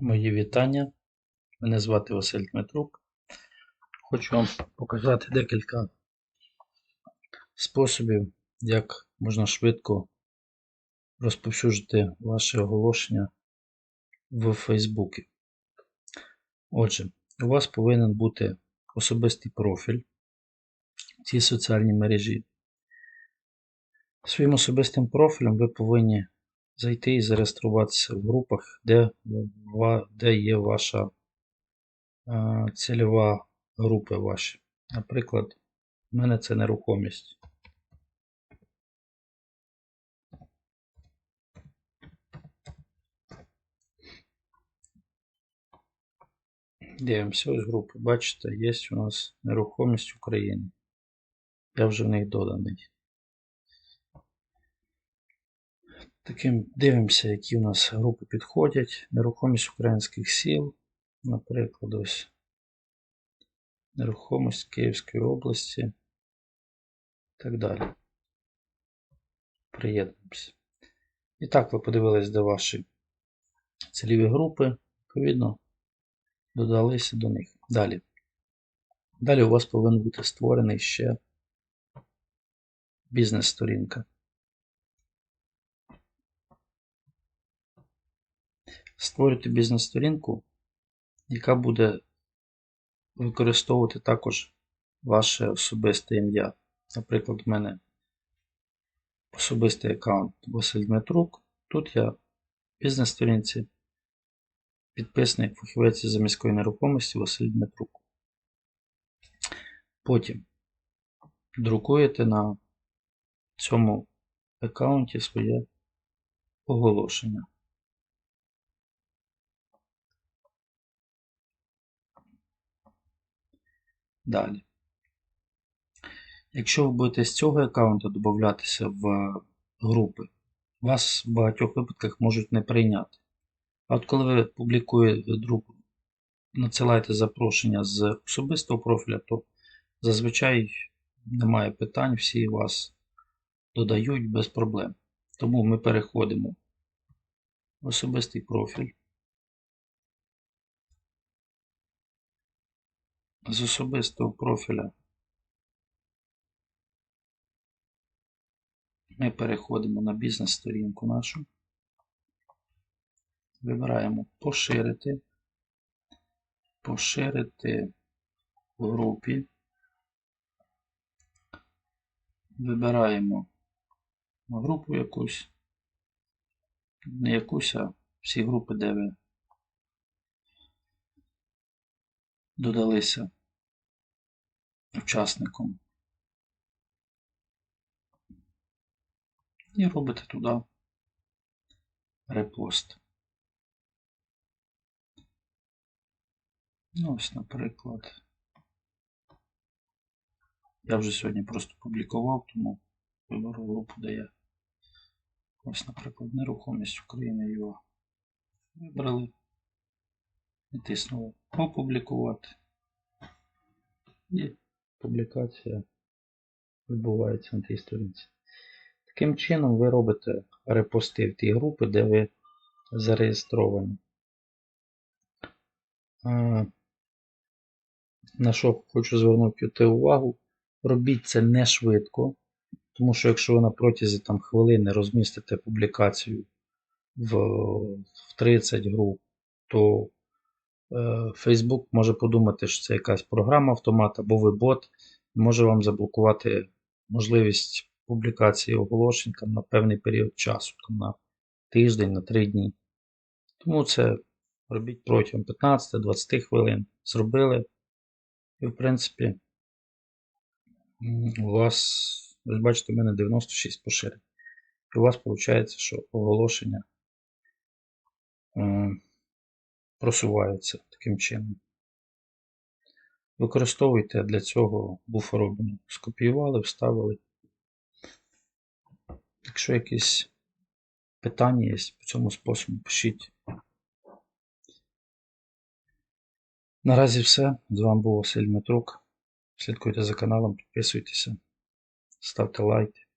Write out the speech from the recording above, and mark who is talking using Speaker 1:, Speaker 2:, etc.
Speaker 1: Мої вітання. Мене звати Василь Дмитрук. Хочу вам показати декілька способів, як можна швидко розповсюджити ваше оголошення в Фейсбуці. Отже, у вас повинен бути особистий профіль в цій соціальній мережі. Своїм особистим профілем ви повинні зайти і зареєструватися в групах, де, де є ваша е, цільова група ваша. Наприклад, в мене це нерухомість. Дивимося ось групи. Бачите, є у нас нерухомість України. Я вже в них доданий. Таким дивимося, які у нас групи підходять. Нерухомість українських сіл, наприклад, ось нерухомість Київської області і так далі. Приєднуємося. І так, ви подивились, де ваші цільові групи, відповідно, додалися до них. Далі. Далі у вас повинен бути створений ще бізнес-сторінка. Створюйте бізнес-сторінку, яка буде використовувати також ваше особисте ім'я. Наприклад, в мене особистий аккаунт Василь Дмитрук. Тут я в бізнес-сторінці підписаний фахівець за міської нерухомості Василь Дмитрук. Потім друкуєте на цьому аккаунті своє оголошення. Далі. Якщо ви будете з цього аккаунту додатися в групи, вас в багатьох випадках можуть не прийняти. А от коли ви публікуєте друг, надсилаєте запрошення з особистого профіля, то зазвичай немає питань, всі вас додають без проблем. Тому ми переходимо в особистий профіль. З особистого профіля ми переходимо на бізнес-сторінку нашу. Вибираємо поширити, поширити в групі. Вибираємо групу якусь, не якусь, а всі групи, де ви додалися учасником. І робите туди репост. Ну, ось, наприклад. Я вже сьогодні просто публікував, тому виберу групу, де я. Ось, наприклад, нерухомість України його вибрали. І тиснули опублікувати. І публікація відбувається на тій сторінці. Таким чином ви робите репости в ті групи, де ви зареєстровані. На що хочу звернути увагу, робіть це не швидко, тому що якщо ви на протязі там, хвилини розмістите публікацію в, в 30 груп, то Facebook може подумати, що це якась програма автомат або ви бот, може вам заблокувати можливість публікації оголошень там, на певний період часу, там, на тиждень, на 3 дні. Тому це робіть протягом 15-20 хвилин. Зробили. І, в принципі, у вас, ви бачите, у мене 96 поширень. І у вас виходить, що оголошення просувається таким чином. Використовуйте для цього буферобні. Скопіювали, вставили. Якщо якісь питання є по цьому способу, пишіть. Наразі все. З вами був Василь Дмитрук. Слідкуйте за каналом, підписуйтеся, ставте лайки.